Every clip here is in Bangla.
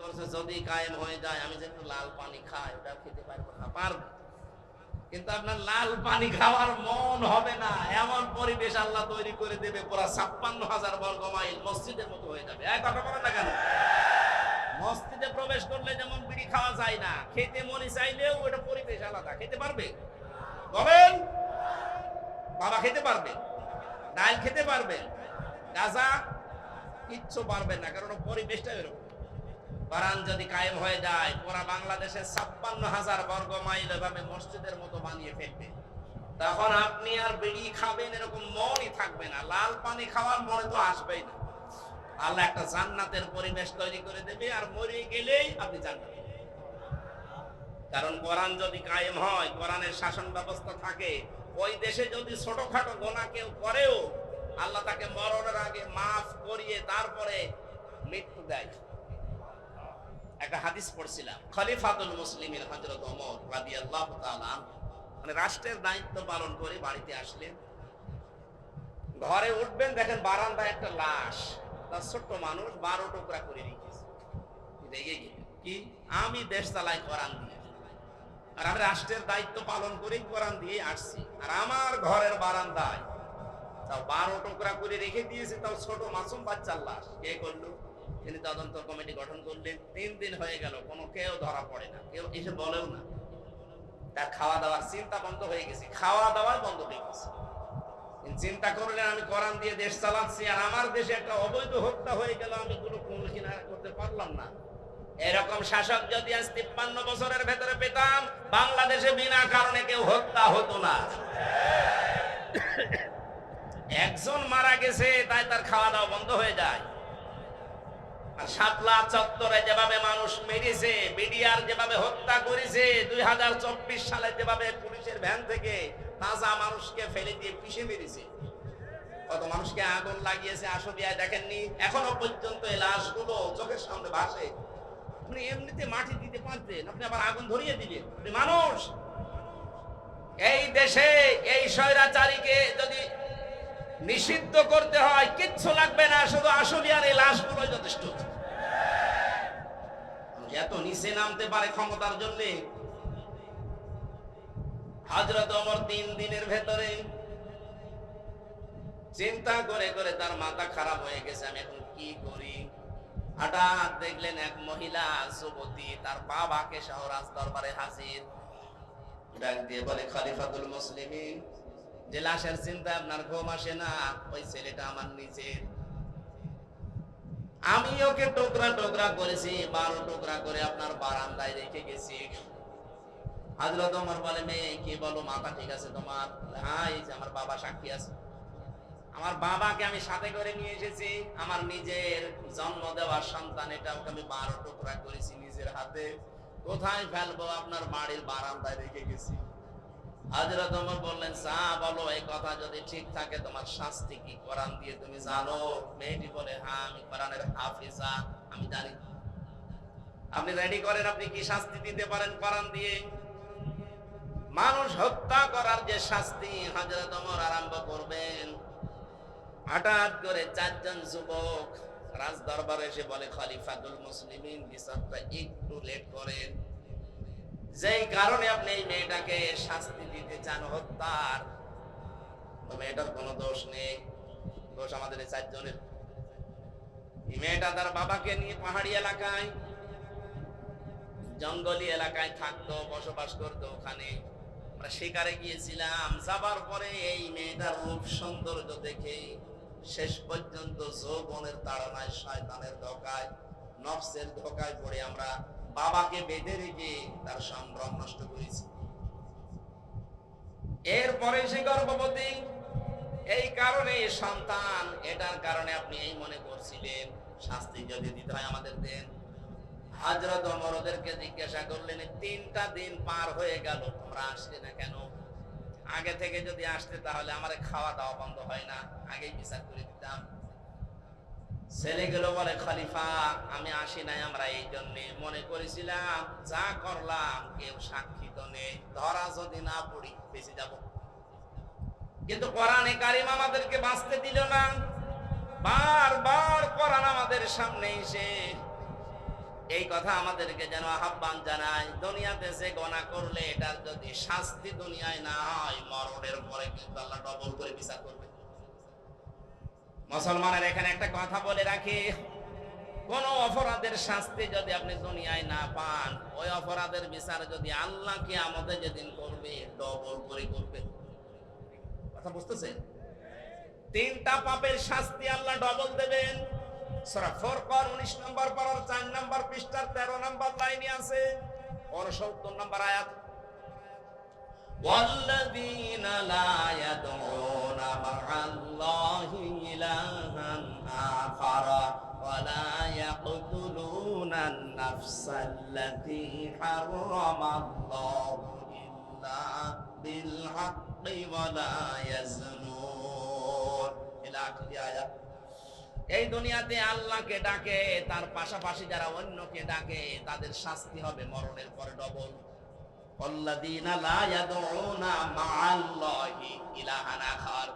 করছে যদি কায়েম হয়ে যায়, আমি যে একটু লাল পানি খাই ওটা খেতে পারব না, পারব। কিন্তু আপনার লাল পানি খাওয়ার মন হবে না। এমন পরিবেশ আল্লাহ তৈরি করে দেবে, পুরা ছাপ্পান্ন হাজার বর্গ মাইল মসজিদের মতো হয়ে যাবে। এক কথা বলেন না কেন? মসজিদে প্রবেশ করলে যেমন বিড়ি খাওয়া যায় না, খেতে মনে চাইলেও ওটা পরিবেশ আলাদা। খেতে পারবে? বলেন? বাবা খেতে পারবে? ডাল খেতে পারবে? গাজা? কিচ্ছু পারবেন না, কারণ পরিবেশটা এরকম কোরআন যদি কায়েম হয়ে যায়, পুরা বাংলাদেশের ছাপ্পান্ন হাজার বর্গ মাইল এভাবে মসজিদের মতো বানিয়ে ফেলবে। তখন আপনি আর বিড়ি খাবেন এরকম মনই থাকবে না। লাল পানি খাওয়ার মনে তো আসবেই না। আল্লাহ একটা জান্নাতের পরিবেশ তৈরি করে দেবে আর মরে গেলেই আপনি জান্নাত। কারণ কোরআন যদি কায়েম হয়, কোরআনের শাসন ব্যবস্থা থাকে, ওই দেশে যদি ছোটখাটো গোনা কেউ করেও, আল্লাহ তাকে মরণের আগে মাফ করিয়ে তারপরে মৃত্যু দেয়। একটা হাদিস পড়ছিলাম। খলিফাতুল মুসলিমের হজরত ওমর রাদিয়াল্লাহু তাআলা মানে রাষ্ট্রের দায়িত্ব পালন করে বাড়িতে আসলেন। ঘরে উঠবেন, দেখেন বারান্দায় একটা লাশ। তার ছোট্ট মানুষ বারো টুকরা করে রেখেছে। রেগে গেলেন। কি? আমি দেশ চালাই কোরআন দিয়ে। আর আমি রাষ্ট্রের দায়িত্ব পালন করেই কোরআন দিয়ে আসছি। আর আমার ঘরের বারান্দায় তাও বারো টুকরা করে রেখে দিয়েছে, তাও ছোট মাসুম বাচ্চার লাশ। কে করল? তিনি তদন্ত কমিটি গঠন করলেন, তিন দিন হয়ে গেল, কোনো কেউ ধরা পড়ে না, কেউ এসে বলেও না। তার খাওয়া দাওয়ার চিন্তা বন্ধ হয়ে গেছে, খাওয়া দাওয়া বন্ধ হয়ে গেছে। চিন্তা করলেন, আমি কোরআন দিয়ে দেশ চালাচ্ছি, আর আমার দেশে একটা অবৈধ হত্যা হয়ে গেল, আমি কোনো কুল কিনারা করতে পারলাম না। এরকম শাসক যদি আজ তিপ্পান্ন বছরের ভেতরে পেতাম, বাংলাদেশে বিনা কারণে কেউ হত্যা হতো না। একজন মারা গেছে, তাই তার খাওয়া দাওয়া বন্ধ হয়ে যায়। মানুষ মেরেছে বিডিআর যেভাবে হত্যা পুলিশের ভ্যান থেকে আগুন চোখের আপনি এমনিতে মাটি দিতে পারতেন, আপনি আবার আগুন ধরিয়ে দিলেন। মানুষ। এই দেশে এই স্বৈরাচারীকে যদি নিষিদ্ধ করতে হয়, কিচ্ছু লাগবে না, শুধু আসলিয়ার এই লাশগুলোই যথেষ্ট। এত নিচে নামতে পারে ক্ষমতার জন্য? হাজরত অমর তিন দিনের ভেতরে চিন্তা করে করে তার মাথা খারাপ হয়ে গেছে। আমি এখন কি করি? হঠাৎ দেখলেন এক মহিলা যুবতী, তার বাবাকে সহ রাজ দরবারে হাজির। ডাক দিয়ে বলে, খলিফাতুল মুসলিমিন যে লাশের চিন্তা আপনার ঘুম আসে না। ওই ছেলেটা আমার নিজের। আমি ওকে টুকরা টুকরা করেছি, বারো টুকরা করে আপনার বারান্দায় রেখে গেছি। হাজরত আমার বলে, মেয়ে, কি বলো, মাথা ঠিক আছে তোমার? হ্যাঁ এই যে আমার বাবা সাক্ষী আছে। আমার বাবাকে আমি সাথে করে নিয়ে এসেছি। আমার নিজের জন্ম দেওয়ার সন্তান, এটা ওকে আমি বারো টুকরা করেছি নিজের হাতে। কোথায় ফেলব? আপনার বাড়ির বারান্দায় রেখে গেছি। বললেন সা বলো, এই কথা যদি ঠিক থাকে, তোমার শাস্তি কি? কোরআন দিয়ে তুমি জানো, মেয়েটি বলে হ্যাঁ আমি কোরআনের হাফিজা, আমি জানি। আপনি রেডি করেন? আপনি কি শাস্তি দিতে পারেন কোরআন দিয়ে? মানুষ হত্যা করার যে শাস্তি হাজরত ওমর আরম্ভ করবেন। হঠাৎ করে চারজন যুবক রাজ দরবারে এসে বলে, খলিফাতুল মুসলিমিন, বিচারটা একটু লেট করেন। যেই কারণে আপনি এই মেয়েটাকে শাস্তি দিতে চান, হত্যার। তো মেয়েটার কোনো দোষ নেই। দোষ আমাদের চারজনের। মেয়েটা তার বাবাকে নিয়ে পাহাড়ি এলাকায়, জঙ্গলি এলাকায় থাকতো, বসবাস করতো ওখানে। আমরা শিকারে গিয়েছিলাম, যাবার পরে এই মেয়েটার রূপ সৌন্দর্য দেখে শেষ পর্যন্ত যৌবনের তাড়নায় শয়তানের ধোকায়, নফসের ধোকায় পড়ে আমরা বাবাকে বেঁধে রেখে তার সম্ভ্রম নষ্ট করেছি। এরপরে সে গর্ভবতী। এই কারণে সন্তান, এটার কারণে আপনি এই মনে করছিলেন, শাস্তি যদি দিতে হয় আমাদের দেন। হাজরত ওমর ওদেরকে জিজ্ঞাসা করলেন, তিনটা দিন পার হয়ে গেল, তোমরা আসলে না কেন? আগে থেকে যদি আসতে তাহলে আমার খাওয়া দাওয়া বন্ধ হয় না। আগেই বিচার করে দিতাম। বলে আমি আসি নাই আমরা এই মনে করেছিলাম, যা করলাম, কেউ নেই। ধরা যদি না পড়ি, বেঁচে যাব। কিন্তু কোরআনে কারিম আমাদেরকে বাঁচতে দিল না। বারবার কোরআন আমাদের সামনে এসে এই কথা আমাদেরকে যেন আহ্বান জানায়, দুনিয়াতে যে গনা করলে, এটার যদি শাস্তি দুনিয়ায় না হয়, মরণের পরে কিন্তু আল্লাহ ডবল করে বিচার করবে। মুসলমানের এখানে একটা কথা বলে রাখি কোন অপরাধের শাস্তি যদি আপনি দুনিয়ায় না পান ওই অপরাধের বিচার যদি আল্লাহকে আমাদের যেদিন করবে ডবল করে করবে কথা বুঝতেছেন তিনটা পাপের শাস্তি আল্লাহ ডবল দেবেন সূরা ফুরকান 19 নম্বর পারার 4 নম্বর পৃষ্ঠার 13 নম্বর লাইনে আছে 69 নম্বর আয়াত والذين لا النفس التي حرم الله إلا بالحق ولا يزنون إلى آخر آية এই দুনিয়াতে আল্লাহকে ডাকে তার পাশাপাশি যারা অন্যকে ডাকে তাদের শাস্তি হবে মরণের পরে ডবল والذين لا يدعون مع الله إلها آخر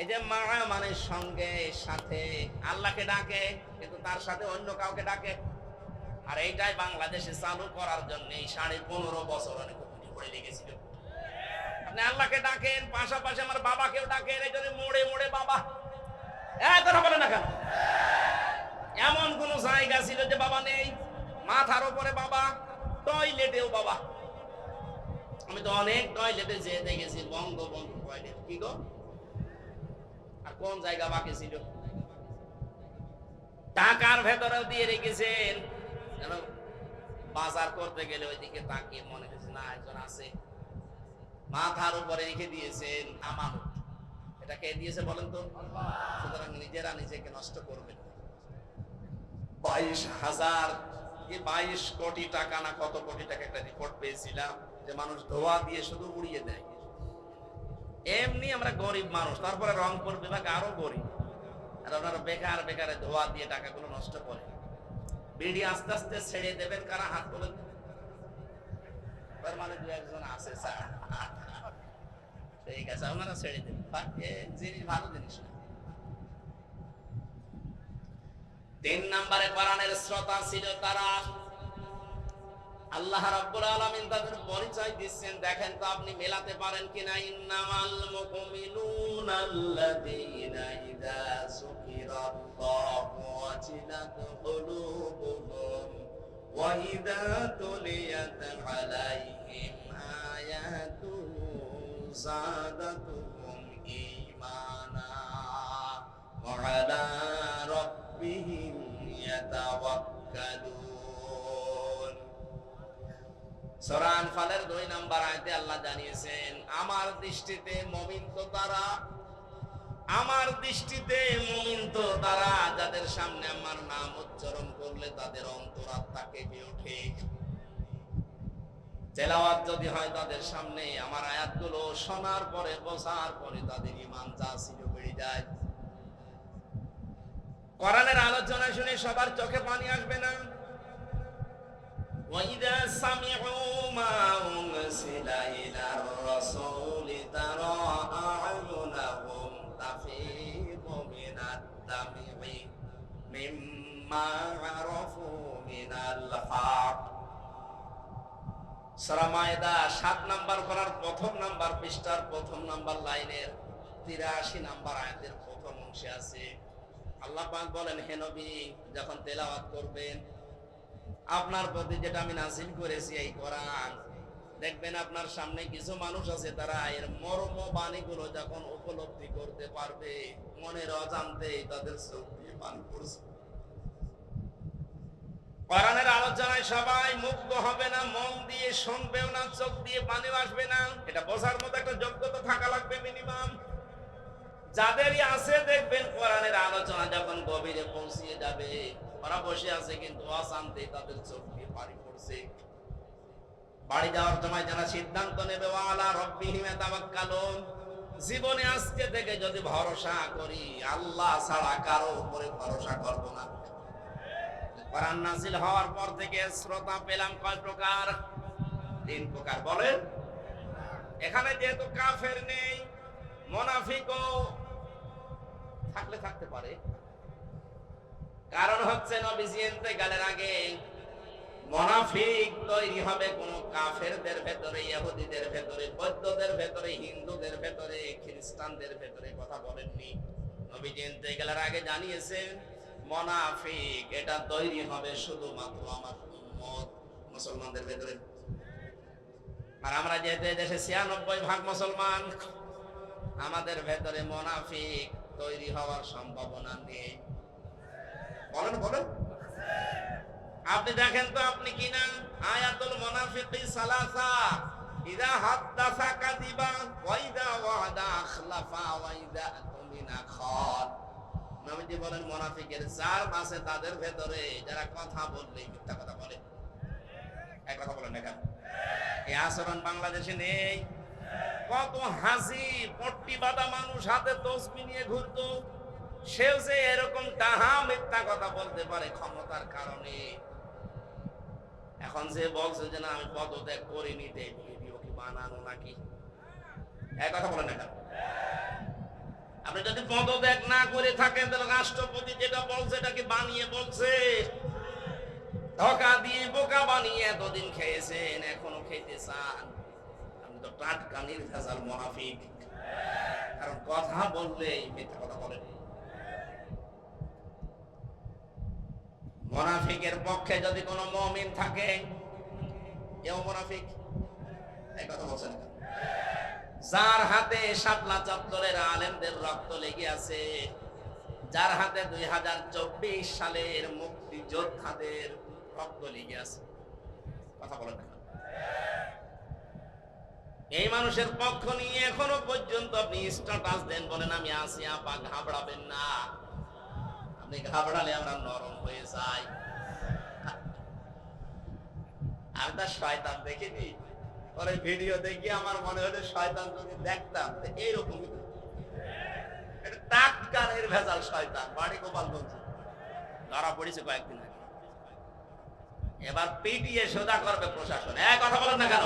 এই যে মা মানে সঙ্গে সাথে আল্লাহকে ডাকে কিন্তু তার সাথে অন্য কাউকে ডাকে আর এইটাই বাংলাদেশে চালু করার জন্য এই সাড়ে পনেরো বছর অনেক কমিটি করে লেগেছিল। আপনি আল্লাহকে ডাকেন, পাশাপাশি আমার বাবাকেও ডাকেন, এই জন্য মোড়ে মোড়ে বাবা। কথা বলে না কেন? এমন কোন জায়গা ছিল যে বাবা নেই, মাথার উপরে বাবা, টয়লেটেও বাবা। আমি তো অনেক টয়লেটে যেয়ে দেখেছি বঙ্গবন্ধু টয়লেট। কি গো? আর কোন জায়গা বাকি ছিল? টাকার ভেতরেও দিয়ে রেখেছেন। বাজার করতে গেলে ওইদিকে তাকিয়ে মনে হচ্ছে না, একজন আছে। মাথার উপরে রেখে দিয়েছেন আমানত। এটা কে দিয়েছে বলেন তো? সুতরাং নিজেরা নিজেকে নষ্ট করবেন বাইশ হাজার কি বাইশ কোটি টাকা না কত কোটি টাকা একটা রিপোর্ট পেয়েছিলাম যে মানুষ ধোয়া দিয়ে শুধু উড়িয়ে দেয়। এমনি আমরা গরিব মানুষ, তারপরে রংপুর বিভাগ আরও গরিব। আর ওনারা বেকার বেকারে ধোয়া দিয়ে টাকাগুলো নষ্ট করে বিড়ি আস্তে আস্তে ছেড়ে দেবেন, কারা হাত তোলেন? মানে দু একজন আছে, স্যার। ঠিক আছে, আপনারা ছেড়ে দেন। জিনিস ভালো জিনিস না। তিন নম্বরে কোরআনের শ্রোতা ছিল তারা। আল্লাহ রাব্বুল আলামিন তাদের পরিচয় দিচ্ছেন। দেখেন তো আপনি মেলাতে পারেন কিনা? ইন্নামাল মুমিনুনা আল্লাযীনা ইযা যুকিরাল্লাহু ওয়াজিলাত কুলুবুহুম ওয়া ইযা তুলিয়াত আলাইহিম আয়াতুহু যাদাতুহুম ঈমানা ওয়া আলা রাব্বিহিম ইয়াতাওয়াক্কালুন। সূরা আনফালের দুই নম্বর আয়াতে আল্লাহ জানিয়েছেন, আমার দৃষ্টিতে মুমিন তো তারা, আমার দৃষ্টিতে মুমিন তো তারা, যাদের সামনে আমার নাম উচ্চারণ করলে তাদের অন্তরাত্মা কেঁপে ওঠে। যদি হয় তাদের সামনে, আমার আয়াতগুলো শোনার পরে বসার পরে তাদের ইমান যা ছিল বেড়ে যায়। কোরআনের আলোচনা শুনে সবার চোখে পানি আসবে না? وإذا سمعوا ما أنزل إلى الرسول ترى أعينهم تفيض من الدمع مما عرفوا من الحق সূরা মায়দা সাত নাম্বার করার প্রথম নাম্বার পৃষ্ঠার প্রথম নাম্বার লাইনের তিরাশি নাম্বার আয়াতের প্রথম অংশে আছে আল্লাহ পাক বলেন হে নবী যখন তেলাওয়াত করবেন আপনার প্রতি যেটা আমি নাসিল করেছি এই কোরআন, দেখবেন আপনার সামনে কিছু মানুষ আছে, তারা এর মর্ম বাণীগুলো যখন উপলব্ধি করতে পারবে, মনের অজান্তেই তাদের চোখ দিয়ে পান করছে কোরআনের আলোচনায় সবাই মুগ্ধ হবে না, মন দিয়ে শুনবেও না, চোখ দিয়ে পানি আসবে না। এটা বোঝার মতো একটা মিনিমাম যাদেরই আছে দেখবেন কোরআনের আলোচনা যখন গভীরে পৌঁছিয়ে যাবে, ওরা বসে আছে কিন্তু অশান্তি তাদের চোখ দিয়ে পানি পড়ছে। বাড়ি যাওয়ার সময় যারা সিদ্ধান্ত নেবে, ওয়ালা রব্বিহিম তাওয়াক্কালুন জীবনে আজকে থেকে যদি ভরসা করি, আল্লাহ ছাড়া কারও উপরে ভরসা করব না। কোরআন নাজিল হওয়ার পর থেকে শ্রোতা পেলাম কয় প্রকার? তিন প্রকার। বলেন। এখানে যেহেতু কাফের নেই, মোনাফিকও থাকলে থাকতে পারে। কারণ হচ্ছে নবীজি গেলের আগে তৈরি হবে কোন কাফেরদের ভেতরে, ইহুদিদের ভেতরে, বৌদ্ধদের ভেতরে, হিন্দুদের ভেতরে, খ্রিস্টানদের ভেতরে কথা বলেননি। আগে জানিয়েছেন, মোনাফিক এটা তৈরি হবে শুধুমাত্র আমার মুসলমানদের ভেতরে। আর আমরা যেহেতু দেশে ছিয়ানব্বই ভাগ মুসলমান, আমাদের ভেতরে মোনাফিক তৈরি হওয়ার সম্ভাবনা নেই। বলেন বলেন। আপনি দেখেন তো আপনি কিনা আয়াতুল মুনাফিকি সালাসা। ইদা হাদ্দাসা কাযিবা ওয়া ইদা ওয়াদা আখলাফা ওয়া ইদা তুমিনা নবীজি বলেন চার তাদের ভেতরে যারা কথা বললেই মিথ্যা কথা বলে। এক কথা বলেন না এই আচরণ বাংলাদেশে নেই। কত হাসি, পট্টি বাঁধা মানুষ হাতে তসবি নিয়ে ঘুরতো। সেও যে এরকম তাহা মিথ্যা কথা বলতে পারে ক্ষমতার কারণে। এখন যে বলছে যে না, আমি পদত্যাগ করিনি, তে ভিডিও কি বানানো নাকি? এক কথা বলেন না? আপনি যদি পদত্যাগ না করে থাকেন, তাহলে রাষ্ট্রপতি যেটা বলছে এটাকে বানিয়ে বলছে? ধোকা দিয়ে বোকা বানিয়ে এতদিন খেয়েছেন, এখনও খেতে চান। তো কারণ কথা মিথ্যা কথা বলেন মোনাফিকের পক্ষে যদি মমিন থাকে, এও মোনাফিক। এই কথা বলছেন যার হাতে শাপলা চত্বরের আলেমদের রক্ত লেগে আছে, যার হাতে দুই হাজার চব্বিশ সালের মুক্তিযোদ্ধাদের রক্ত লেগে আছে। কথা বলেন এই মানুষের পক্ষ নিয়ে এখনও পর্যন্ত আপনি স্ট্যাটাস দেন বলেন, আমি আসি আপা, ঘাবড়াবেন না। আপনি ঘাবড়ালে আমরা নরম হয়ে যাই। আমি তার শয়তান দেখিনি? পরে ভিডিও দেখি আমার মনে হলো শয়তান যদি দেখতাম এইরকম টাটকানের ভেজাল শয়তান, বাড়ি গোপালগঞ্জ। ধরা পড়েছে কয়েকদিন আগে। এবার পিটিয়ে সোজা করবে প্রশাসন। এক কথা বলেন না কেন?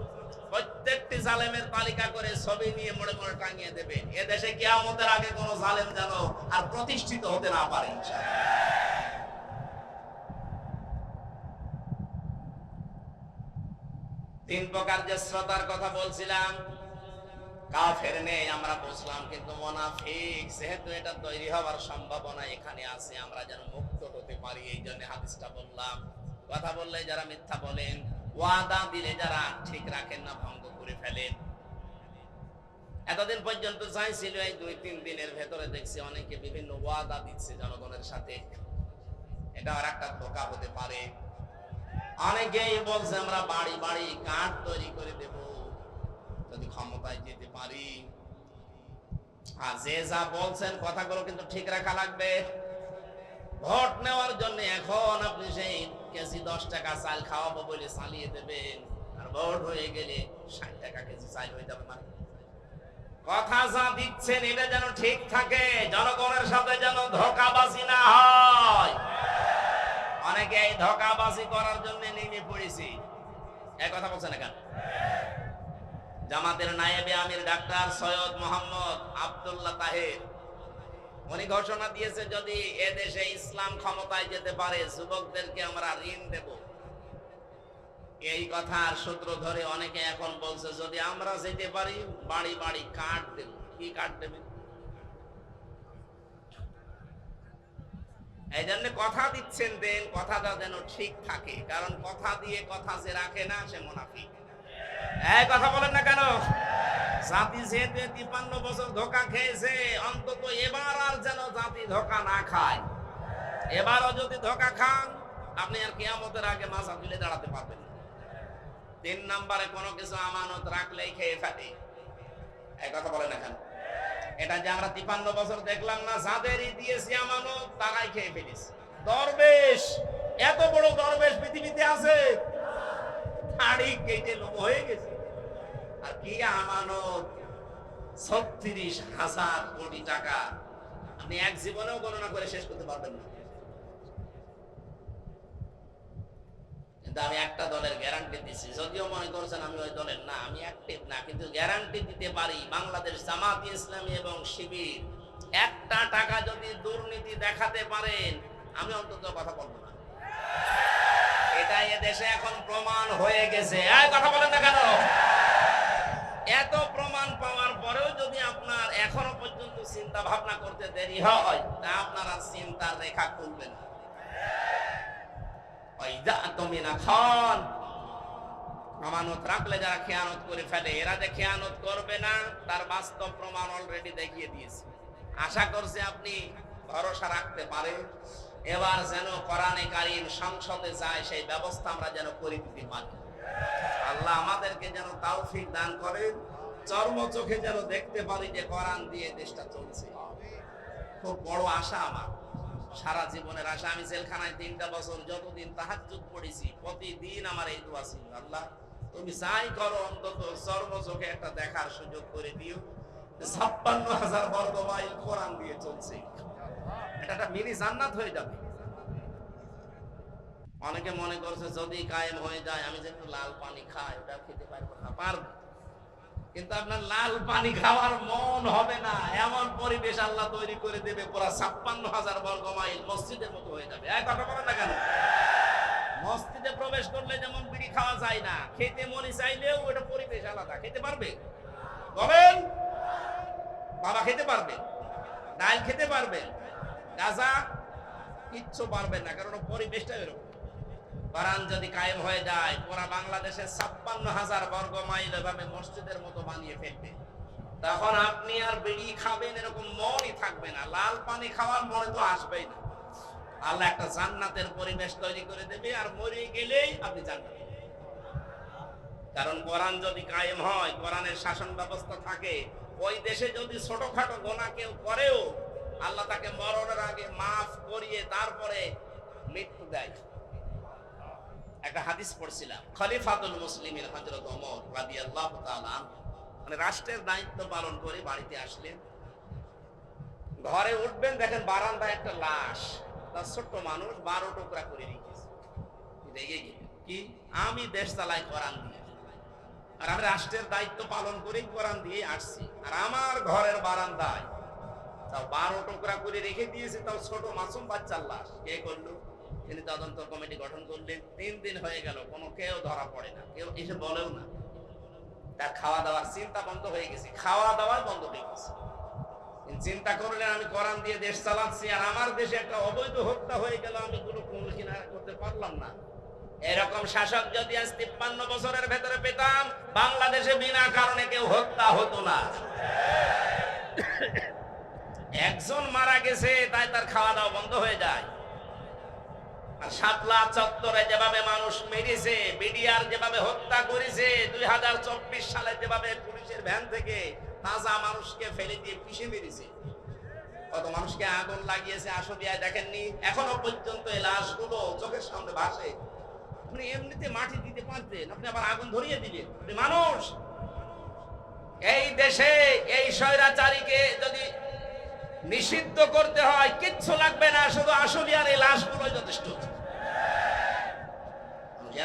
প্রত্যেকটি জালেমের তালিকা করে ছবি নিয়ে মোড়ে মোড়ে টাঙিয়ে দেবে। এ দেশে কিয়ামতের আগে কোন জালেম যেন আর প্রতিষ্ঠিত হতে না পারে তিন প্রকার যে শ্রোতার কথা বলছিলাম। কাফের নেই, আমরা বুঝলাম, কিন্তু মোনাফিক, যেহেতু এটা তৈরি হওয়ার সম্ভাবনা এখানে আছে, আমরা যেন মুক্ত হতে পারি এই জন্য হাদিসটা বললাম। কথা বললে যারা মিথ্যা বলেন ওয়াদা দিলে যারা ঠিক রাখেন না, ভঙ্গ করে ফেলেন। এতদিন পর্যন্ত চাইছিল এই দুই তিন দিনের ভেতরে দেখছি অনেকে বিভিন্ন ওয়াদা দিচ্ছে জনগণের সাথে। এটা আর একটা ধোকা হতে পারে। অনেকেই বলছে, আমরা বাড়ি বাড়ি কাঠ তৈরি করে দেব, যদি ক্ষমতায় যেতে পারি। আর যে যা বলছেন, কথাগুলো কিন্তু ঠিক রাখা লাগবে। ভোট নেওয়ার জন্য এখন আপনি সেই কেজি দশ টাকা চাল খাওয়াবো বলে চালিয়ে দেবেন আর ভোট হয়ে গেলে ষাট টাকা কেজি চাল হয়ে যাবে মানে। কথা যা দিচ্ছেন, এটা যেন ঠিক থাকে। জনগণের সাথে যেন ধোকাবাজি না হয়। অনেকে এই ধোকাবাজি করার জন্য নেমে পড়েছি। এক কথা বলছেন কেন? জামাতের নায়েবে আমির ডাক্তার সৈয়দ মোহাম্মদ আব্দুল্লাহ তাহের উনি ঘোষণা দিয়েছে, যদি এ দেশে ইসলাম ক্ষমতায় যেতে পারে, যুবকদেরকে আমরা ঋণ দেব। এই কথার সূত্র ধরে অনেকে এখন বলছে, যদি আমরা যেতে পারি, বাড়ি বাড়ি কাঠ দেব। কি কাঠ দেবে? এই জন্য কথা দিচ্ছেন দেন, কথাটা যেন ঠিক থাকে। কারণ কথা দিয়ে কথা যে রাখে না, সে মুনাফিক। এই কথা বলেন না কেন? জাতি যেহেতু তিপ্পান্ন বছর ধোকা খেয়েছে, অন্তত এবার আর যেন জাতি ধোকা না খায়। এবারও যদি ধোকা খান, আপনি আর কিয়ামতের আগে মাথা তুলে দাঁড়াতে পারবেন তিন নম্বরে কোনো কিছু আমানত রাখলেই খেয়ে ফেলে এই কথা বলেন না কেন? এটা যে আমরা তিপান্ন বছর দেখলাম না, যাদেরই দিয়েছি আমানত, তারাই খেয়ে ফেলিস দরবেশ, এত বড় দরবেশ পৃথিবীতে আছে আমি একটা দলের গ্যারান্টি দিচ্ছি যদিও মনে করছেন আমি ওই দলের না, আমি অ্যাক্টিভ না, কিন্তু গ্যারান্টি দিতে পারি বাংলাদেশ জামাত ইসলামী এবং শিবির। একটা টাকা যদি দুর্নীতি দেখাতে পারেন, আমি অন্তত কথা বলব না। এটা দেশে এখন প্রমাণ হয়ে গেছে। কথা বলেন না কেন? এত প্রমাণ পাওয়ার পরেও যদি আপনার এখনও পর্যন্ত চিন্তা ভাবনা করতে দেরি হয়, তা আপনারা চিন্তার রেখা করছি আপনি ভরসা রাখতে পারেন। এবার যেন কোরআনে কারিম সংসদে যায়, সেই ব্যবস্থা আমরা যেন করে দিতে পারি আল্লাহ আমাদেরকে যেন তাওফিক দান করেন, চর্ম চোখে যেন দেখতে পারি যে কোরআন দিয়ে দেশটা চলছে। খুব বড় আশা আমার। সারা জীবনের আশা। আমি জেলখানায় তিনটা বছর যতদিন তাহাজ্জুদ পড়েছি, প্রতিদিন আমার এই দোয়া ছিল, আল্লাহ তুমি যাই করো, অন্তত চর্ম চোখে একটা দেখার সুযোগ করে দিও। ছাপ্পান্ন হাজার বর্গ মাইল কোরআন দিয়ে চলছে। একটা মিনি জান্নাত হয়ে যাবে। অনেকে মনে করছে, যদি কায়েম হয়ে যায়, আমি যে একটু লাল পানি খাই ওটা খেতে পারব না। পারব। কিন্তু আপনার লাল পানি খাওয়ার মন হবে না। এমন পরিবেশ আল্লাহ তৈরি করে দেবে, পুরা ছাপ্পান্ন হাজার বর্গ মাইল মসজিদের মতো হয়ে যাবে। এক কথা বলেন না কেন? মসজিদে প্রবেশ করলে যেমন বিড়ি খাওয়া যায় না, খেতে মনে চাইলেও ওটা পরিবেশ আলাদা। খেতে পারবে? বলেন? বাবা খেতে পারবে? ডাল খেতে পারবে? গাজা কিচ্ছু পারবেন না, কারণ পরিবেশটা এরকম কোরআন যদি কায়েম হয়ে যায়, পুরা বাংলাদেশের ছাপ্পান্ন হাজার বর্গ মাইল এভাবে মসজিদের মতো বানিয়ে ফেলবে। তখন আপনি আর বিড়ি খাবেন এরকম মনই থাকবে না। লাল পানি খাওয়ার মনে তো আসবেই না। আল্লাহ একটা জান্নাতের পরিবেশ তৈরি করে দেবে আর মরে গেলেই আপনি জান্নাত। কারণ কোরআন যদি কায়েম হয়, কোরআনের শাসন ব্যবস্থা থাকে, ওই দেশে যদি ছোটখাটো গোনা কেউ করেও আল্লাহ তাকে মরণের আগে মাফ করিয়ে তারপরে মৃত্যু দেয়। একটা হাদিস পড়ছিলাম, খলিফাতুল মুসলিমের হযরত ওমর রাদিয়াল্লাহু তাআলা মানে রাষ্ট্রের দায়িত্ব পালন করে বাড়িতে আসলেন। ঘরে উঠবেন, দেখেন বারান্দায় একটা লাশ। তার ছোট্ট মানুষ বারো টুকরা করে রেখেছে। কি? আমি দেশ চালাই কোরআন দিয়ে। আর আমি রাষ্ট্রের দায়িত্ব পালন করেই কোরআন দিয়ে আসছি। আর আমার ঘরের বারান্দায় তাও বারো টুকরা করে রেখে দিয়েছে, তাও ছোট মাসুম বাচ্চার লাশ। কে করল? তিনি তদন্ত কমিটি গঠন করলেন, তিন দিন হয়ে গেল, কোনো কেউ ধরা পড়ে না, কেউ এসে বলেও না। তার খাওয়া দাওয়ার চিন্তা বন্ধ হয়ে গেছে, খাওয়া দাওয়াই বন্ধ হয়ে গেছে। চিন্তা করলেন, আমি কোরআন দিয়ে দেশ চালাচ্ছি, আর আমার দেশে একটা অবৈধ হত্যা হয়ে গেল, আমি কোনো কোন কিনারা করতে পারলাম না। এরকম শাসক যদি আজ তিপ্পান্ন বছরের ভেতরে পেতাম, বাংলাদেশে বিনা কারণে কেউ হত্যা হতো না। একজন মারা গেছে, তাই তার খাওয়া দাওয়া বন্ধ হয়ে যায়। আর সাতলা চত্বরে যেভাবে মানুষ মেরেছে যেভাবে হত্যা পুলিশের ভ্যান থেকে ফেলে দিয়ে কত মানুষকে আগুন লাগিয়েছে আসবিয়ায় দেখেননি? এখনও পর্যন্ত এই লাশগুলো চোখের সামনে ভাসে। আপনি এমনিতে মাটি দিতে পারতেন, আপনি আবার আগুন ধরিয়ে দিলেন। মানুষ। এই দেশে এই স্বৈরাচারীকে যদি নিষিদ্ধ করতে হয়, কিচ্ছু লাগবে না, শুধু আসলিয়ার এই লাশগুলো যথেষ্ট।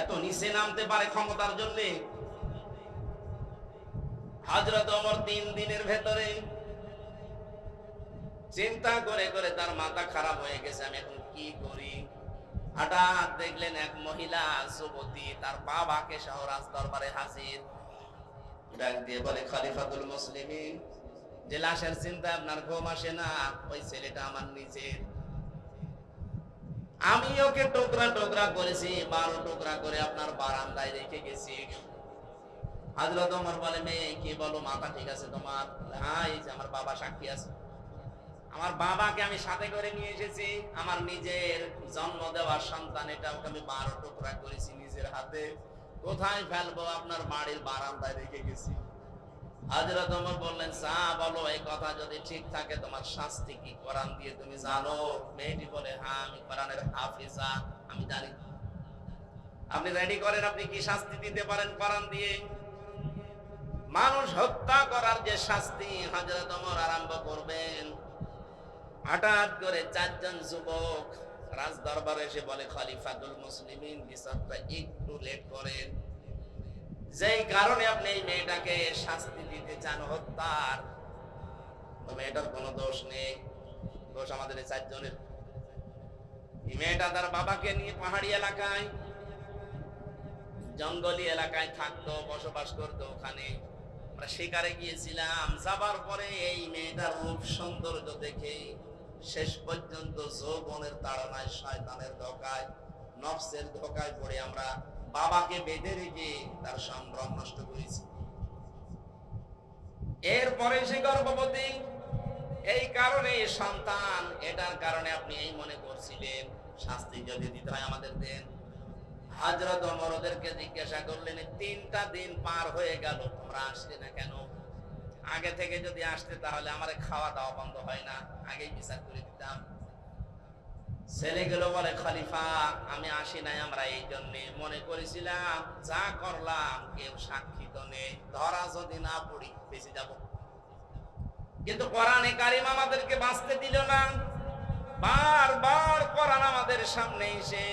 এত নিচে নামতে পারে ক্ষমতার জন্য। হজরত অমর তিন দিনের ভেতরে চিন্তা করে করে তার মাথা খারাপ হয়ে গেছে, আমি এখন কি করি? হঠাৎ দেখলেন এক মহিলা, যুবতী, তার বাবাকে সহ রাজ দরবারে হাজির। ডাক দিয়ে বলে, খলিফাতুল মুসলিমিন যে লাশের চিন্তা আপনার ঘুম আসে না, ওই ছেলেটা আমার নিজের। আমি ওকে টুকরা টুকরা করেছি বারো টুকরা করে আপনার বারান্দায় রেখে গেছি। হাজরত আমার বলে, মেয়ে, কি বলো, মাথা ঠিক আছে তোমার? হ্যাঁ এই যে আমার বাবা সাক্ষী আছে। আমার বাবাকে আমি সাথে করে নিয়ে এসেছি। আমার নিজের জন্ম দেওয়ার সন্তান, এটা আমি বারো টুকরা করেছি নিজের হাতে। কোথায় ফেলব? আপনার বাড়ির বারান্দায় রেখে গেছি। হাজরত ওমর বললেন, সা, বলো, এই কথা যদি ঠিক থাকে, তোমার শাস্তি কি? কোরআন দিয়ে তুমি জানো? মেয়েটি বলে হ্যাঁ আমি কোরআনের হাফিজা, আমি জানি। আপনি রেডি করেন? আপনি কি শাস্তি দিতে পারেন কোরআন দিয়ে? মানুষ হত্যা করার যে শাস্তি হজরত ওমর আরম্ভ করবেন। হঠাৎ করে চারজন যুবক রাজ দরবারে এসে বলে, খলিফাতুল মুসলিমিন বিচারটা একটু লেট করেন। যেই কারণে আপনি এই মেয়েটাকে শাস্তি দিতে চান, হত্যার। মেয়েটার কোনো দোষ নেই। দোষ আমাদের এই চারজনের। মেয়েটা তার বাবাকে নিয়ে পাহাড়ি এলাকায়, জঙ্গলি এলাকায় থাকতো, বসবাস করতো ওখানে। আমরা শিকারে গিয়েছিলাম। যাবার পরে এই মেয়েটার রূপ সৌন্দর্য দেখে শেষ পর্যন্ত যৌবনের তাড়নায় শয়তানের ধোকায়, নফসের ধোকায় পড়ে আমরা বাবাকে বেঁধে রেখে তার সম্ভ্রম নষ্ট করেছি। এরপরে সে গর্ভবতী। এই কারণে সন্তান, এটার কারণে আপনি এই মনে করছিলেন, শাস্তি যদি দিতে হয় আমাদের দেন। হাজরত ওমর ওদেরকে জিজ্ঞাসা করলেন, তিনটা দিন পার হয়ে গেল, তোমরা আসলে না কেন? আগে থেকে যদি আসতে তাহলে আমার খাওয়া দাওয়া বন্ধ হয় না। আগেই বিচার করে দিতাম। ছেলেগুলো বলে, খলিফা, আমি আসি নাই আমরা এই জন্য। মনে করেছিলাম, যা করলাম, কেউ সাক্ষী তো নেই। ধরা যদি না পড়ি, বেঁচে যাব। কিন্তু কোরআনে কারিম আমাদেরকে বাঁচতে দিল না। বারবার কোরআন আমাদের সামনে এসে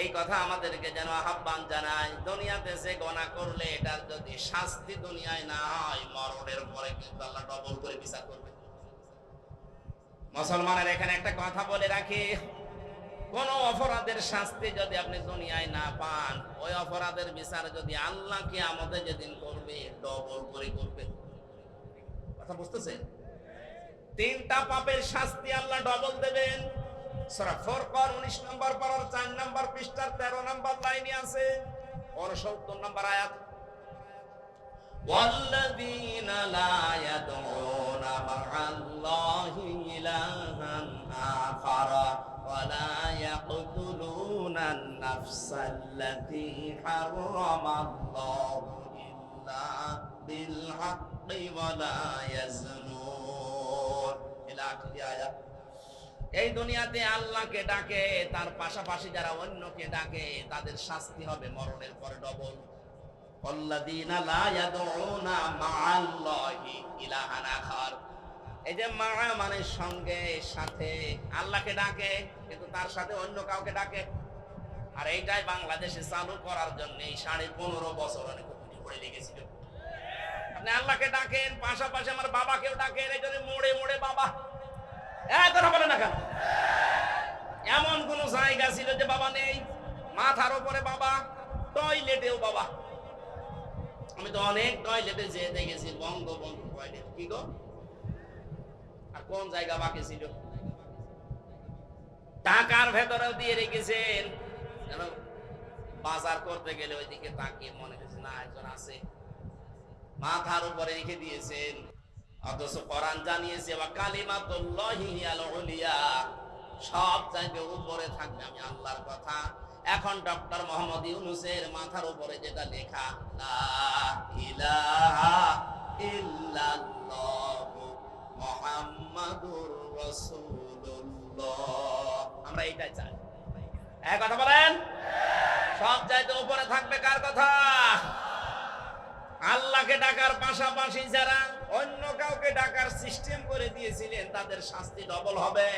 এই কথা আমাদেরকে যেন আহ্বান জানায়, দুনিয়াতে যে গনা করলে, এটার যদি শাস্তি দুনিয়ায় না হয়, মরণের পরে কিন্তু আল্লাহ ডবল করে বিচার করবে। মুসলমানের এখানে একটা কথা বলে রাখি, কোন অপরাধের শাস্তি যদি আপনি দুনিয়ায় না পান, ওই অপরাধের বিচার যদি আল্লাহ কি আমাদের যেদিন করবে, ডবল করে করবে। কথা বুঝতেছেন? তিনটা পাপের শাস্তি আল্লাহ ডবল দেবেন। সূরা 19 নম্বর পারার 4 নম্বর পৃষ্ঠার 13 নম্বর লাইনে আছে। 69 নম্বর আয়াত। والذين لا يدعون مع الله إلها آخر ولا يقتلون النفس التي حرم الله إلا بالحق ولا يزنون إلى آخر آية এই দুনিয়াতে আল্লাহকে ডাকে তার পাশাপাশি যারা অন্যকে ডাকে তাদের শাস্তি হবে মরণের পরে ডবল মা'আল্লাহি ইলাহান আখার এই যে মা মানে সঙ্গে, সাথে ডাকে, কিন্তু তার সাথে অন্য কাউকে ডাকে। আর এইটাই বাংলাদেশে চালু করার সাড়ে পনেরো বছর অনেক আপনি ডাকেন, পাশাপাশি আমার বাবাকেও ডাকেন, এই মোড়ে মোড়ে বাবা। বলে না এমন কোন জায়গা ছিল যে বাবা নেই? মাথার উপরে বাবা, টয়লেটেও বাবা। আমি তো অনেক টয়লেটে যেয়ে দেখেছি বঙ্গবন্ধু টয়লেট। কি গো? আর কোন জায়গা বাকি ছিল? টাকার ভেতরেও দিয়ে রেখেছেন। বাজার করতে গেলে ওইদিকে তাকিয়ে মনে হয়েছে না একজন আছে। মাথার উপরে রেখে দিয়েছেন। অথচ কোরআন জানিয়েছে বা আল উলিয়া। সব জায়গায় উপরে থাকবে, আমি আল্লাহর কথা এখন ডক্টর মোহাম্মদ ইউনুসের মাথার উপরে যেটা লেখা আমরা এইটাই চাই। এক কথা বলেন? সব চাইতে উপরে থাকবে কার কথা? আল্লাহকে ডাকার পাশাপাশি যারা অন্য কাউকে ডাকার সিস্টেম করে দিয়েছিলেন, তাদের শাস্তি ডবল হবে।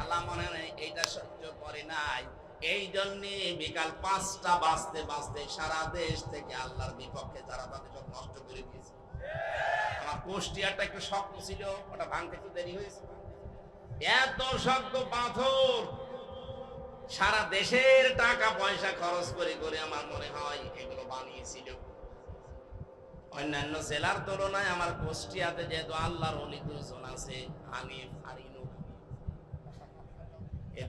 আল্লাহ মনে হয় এইটা সহ্য করে নাই। এই জন্যে বিকাল পাঁচটা বাজতে বাজতে সারা দেশ থেকে আল্লাহর বিপক্ষে যারা তাদের সব নষ্ট করে দিয়েছে। আমার কুষ্টিয়ারটা একটু শক্ত ছিল, ওটা ভাঙতে একটু দেরি হয়েছে। এত শক্ত পাথর! সারা দেশের টাকা পয়সা খরচ করে করে আমার মনে হয় এগুলো বানিয়েছিল। অন্যান্য জেলার তুলনায় আমার কুষ্টিয়াতে যেহেতু আল্লাহর অলি আছে, হানিফ ইনু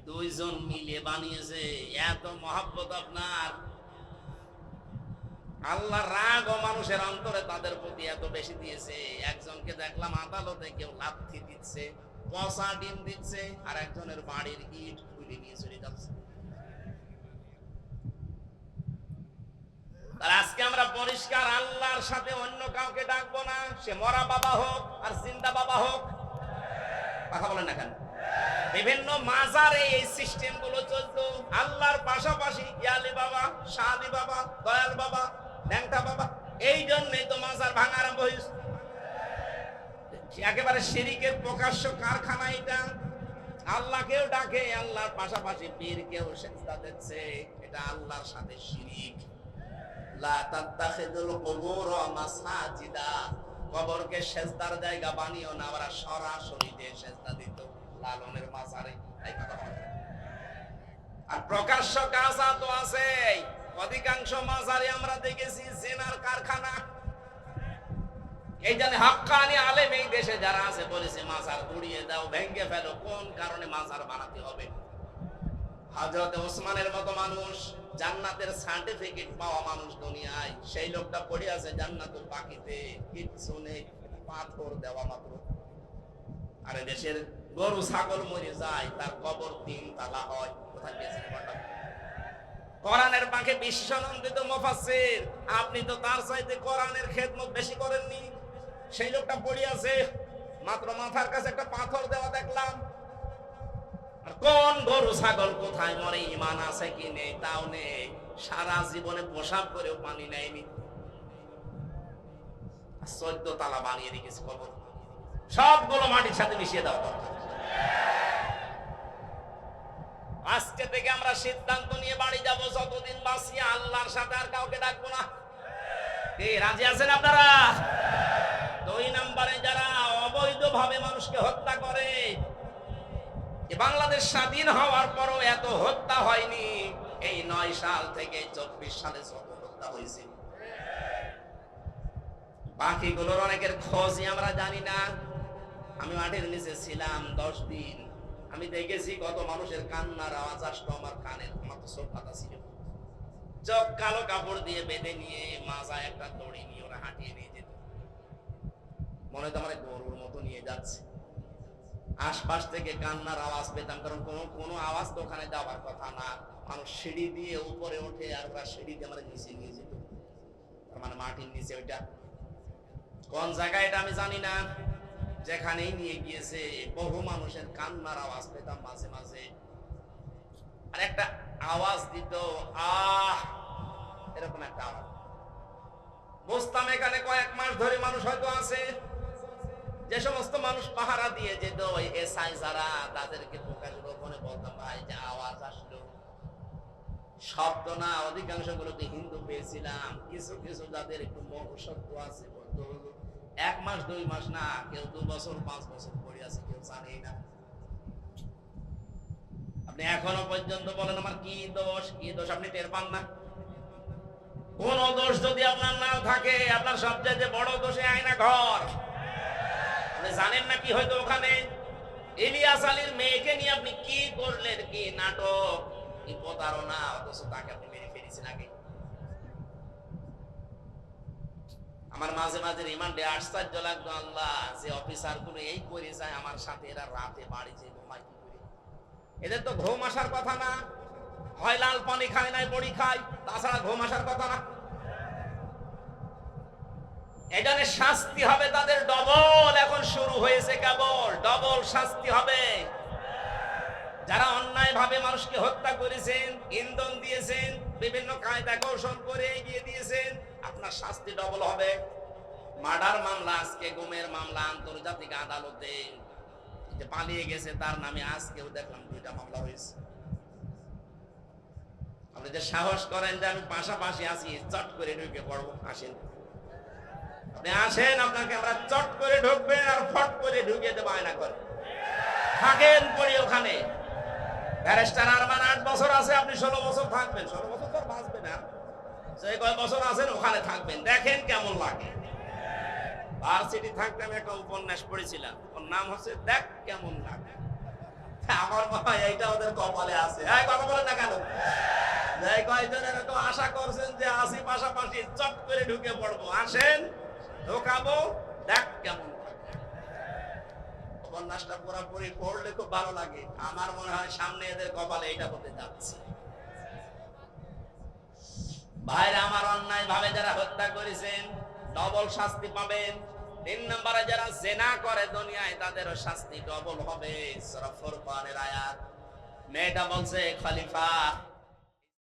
দুইজন মিলে বানিয়েছে, এত মহাব্বত আপনার। আল্লাহ রাগ ও মানুষের অন্তরে তাদের প্রতি এত বেশি দিয়েছে। একজনকে দেখলাম আদালতে কেউ লাথি দিচ্ছে, পচা ডিম দিচ্ছে, আর একজনের বাড়ির ইট খুলে নিয়ে চলে যাচ্ছে। তাহলে আজকে আমরা পরিষ্কার আল্লাহর সাথে অন্য কাউকে ডাকবো না, সে মরা বাবা হোক আর জিন্দা বাবা হোক। কথা বলেন না কেন? বিভিন্ন মাজারে এই সিস্টেমগুলো চলতো। আল্লাহর পাশাপাশি ইয়ালি বাবা শাহালি বাবা, দয়াল বাবা ল্যাংটা বাবা, এই জন্যই তো মাজার ভাঙা আরম্ভ হয়েছে। একেবারে শিরিকের প্রকাশ্য কারখানা এটা। আল্লাহকেও ডাকে, আল্লাহর পাশাপাশি পীরকেও সেজদা দিচ্ছে। এটা আল্লাহর সাথে শিরিক। কবরকে সেজদার জায়গা বানিও না আমরা সরাসরি যে সেজদা দিত। লালনের মাজারে আর প্রকাশ্য কাজা তো আছে অধিকাংশ মাজারে আমরা দেখেছি জেনার কারখানা। এই জন্য হাক্কানি আলেম এই দেশে যারা আছে বলেছে, মাজার উড়িয়ে দাও ভেঙ্গে ফেলো, কোন কারণে মাজার বানাতে হবে? হযরত ওসমানের মতো মানুষ, জান্নাতের সার্টিফিকেট পাওয়া মানুষ দুনিয়ায়। সেই লোকটা পড়ে আছে জান্নাতুল বাকিতে। কিচ্ছু নেই, পাথর দেওয়া মাত্র। আর দেশের গরু, ছাগল মরে যায়, তার কবর তিন তালা হয়। কোথায় ব্যাপারটা? কোরআনের পাখে বিশ্বনন্দিত মুফাসসির। আপনি তো তার চাইতে কোরআনের খেদমত বেশি সেই লোকটা আছে, মাত্র মাথার কাছে একটা পাথর দেওয়া দেখলাম। আর কোন গরু, ছাগল কোথায় মরে ইমান আছে কি নেই, তাও নেই। সারা জীবনে পোশাক করেও পানি নেয়নি। চোদ্দ তালা বানিয়ে রেখেছে কবর। সবগুলো মাটির সাথে মিশিয়ে দেওয়া দরকার আজকে থেকে আমরা সিদ্ধান্ত নিয়ে বাড়ি যাব, যতদিন বাঁচি আল্লাহর সাথে আর কাউকে ডাকবো না। রাজি আছেন আপনারা? দুই নম্বরে যারা অবৈধভাবে মানুষকে হত্যা করে বাংলাদেশ স্বাধীন হওয়ার পরও এত হত্যা হয়নি, এই নয় সাল থেকে চব্বিশ সালে যত হত্যা হয়েছে। বাকিগুলোর অনেকের খোঁজই আমরা জানি না। আমি মাটির নিচে ছিলাম দশ দিন। আমি দেখেছি কত মানুষের কান্নার আওয়াজ আসতো আমার কানের, আমার তো চোখ ছিল। চোখ কালো কাপড় দিয়ে বেঁধে নিয়ে মাজা একটা দড়ি নিয়ে ওরা হাঁটিয়ে নিয়ে যেত। মনে তো আমার গরুর মতো নিয়ে যাচ্ছে। আশপাশ থেকে কান্নার আওয়াজ পেতাম, কারণ কোনো কোনো আওয়াজ তো ওখানে যাওয়ার কথা না। মানুষ সিঁড়ি দিয়ে উপরে ওঠে আর ওরা সিঁড়ি দিয়ে আমার নিচে নিয়ে যেত। মানে মাটির নিচে ওইটা। কোন জায়গায় এটা আমি জানি না। যেখানেই নিয়ে গিয়েছে বহু মানুষের কান্নার আওয়াজ পেতাম মাঝে মাঝে। আর একটা আওয়াজ দিত আহ! এরকম একটা আওয়াজ। বুঝতাম এখানে কয়েক মাস ধরে মানুষ হয়তো আছে। যে সমস্ত মানুষ পাহারা দিয়ে যেত ওই এসআই যারা তাদেরকে প্রকাশ গোপনে বলতাম ভাই যে আওয়াজ আসলো। শব্দ না অধিকাংশ গুলোকে হিন্দু পেয়েছিলাম। কিছু কিছু যাদের একটু মনুষ্যত্ব আছে বলতো হুজুর, এক মাস, দুই মাস, না, কেউ দু বছর, পাঁচ বছর পড়ে আছে, কেউ জানেই না। আপনি এখনও পর্যন্ত বলেন আমার কি দোষ কি দোষ, আপনি টের পান না? কোন দোষ যদি আপনার না থাকে, আপনার সবচেয়ে বড় দোষে আয়না ঘর। আপনি জানেন না কি হয়তো ওখানে? ইলিয়াস আলীর মেয়েকে নিয়ে আপনি কি করলেন? কি নাটক? কি প্রতারণা? অথচ তাকে আপনি মেরে ফেলেছেন আগে। আমার মাঝে মাঝে রিমান্ডে আশ্চর্য লাগতো আল্লাহ, যে অফিসারগুলো এই করে যায় আমার সাথে, এরা রাতে বাড়ি যে ঘুমায় কি করে? এদের তো ঘুম আসার কথা না। হয় লাল পানি খায়, নাই বড়ি খায়, তাছাড়া ঘুম আসার কথা না। এখানে শাস্তি হবে তাদের, ডবল এখন শুরু হয়েছে কেবল, ডবল শাস্তি হবে। যারা অন্যায় ভাবে মানুষকে হত্যা করেছেন, ইন্ধন দিয়েছেন, বিভিন্ন কায়দা কৌশল করে এগিয়ে দিয়েছেন, আপনার শাস্তি ডবল হবে। মার্ডার মামলা আজকে, গুমের মামলা, আন্তর্জাতিক আদালতে। যে পালিয়ে গেছে, তার নামে আজকেও দেখলাম দুইটা মামলা হয়েছে। আপনি যে সাহস করেন যে আমি পাশাপাশি আছি, চট করে ঢুকে পড়ব, আসেন। আপনি আসেন, আপনাকে আমরা চট করে ঢুকবেন আর ফট করে ঢুকে দেবো আয়না করে। থাকেন পড়ি ওখানে। ব্যারিস্টার আরমান আট বছর আছে, আপনি ষোলো বছর থাকবেন। ষোলো বছর তো আর বাঁচবেন না। কয় বছর আছেন, ওখানে থাকবেন। দেখেন কেমন লাগে। ভার্সিটি থাকতে আমি একটা উপন্যাস পড়েছিলাম। ওর নাম হচ্ছে দেখ কেমন লাগে। আমার মনে এইটা ওদের কপালে আছে। এই কথা বলেন না কেন? যাই এরকম আশা করছেন যে আসি পাশাপাশি চট করে ঢুকে পড়ব। আসেন, ঢোকাবো, দেখ কেমন। উপন্যাসটা পুরোপুরি পড়লে খুব ভালো লাগে। আমার মনে হয় সামনে এদের কপালে এটা হতে যাচ্ছে। ভাইরা, আমার অন্যায় ভাবে যারা হত্যা করেছেন ডবল শাস্তি পাবেন। তিন নম্বরে যারা জেনা করে দুনিয়ায়, তাদেরও শাস্তি ডবল হবে। সূরা ফুরকানের আয়াত। মেয়েটা বলছে, খলিফা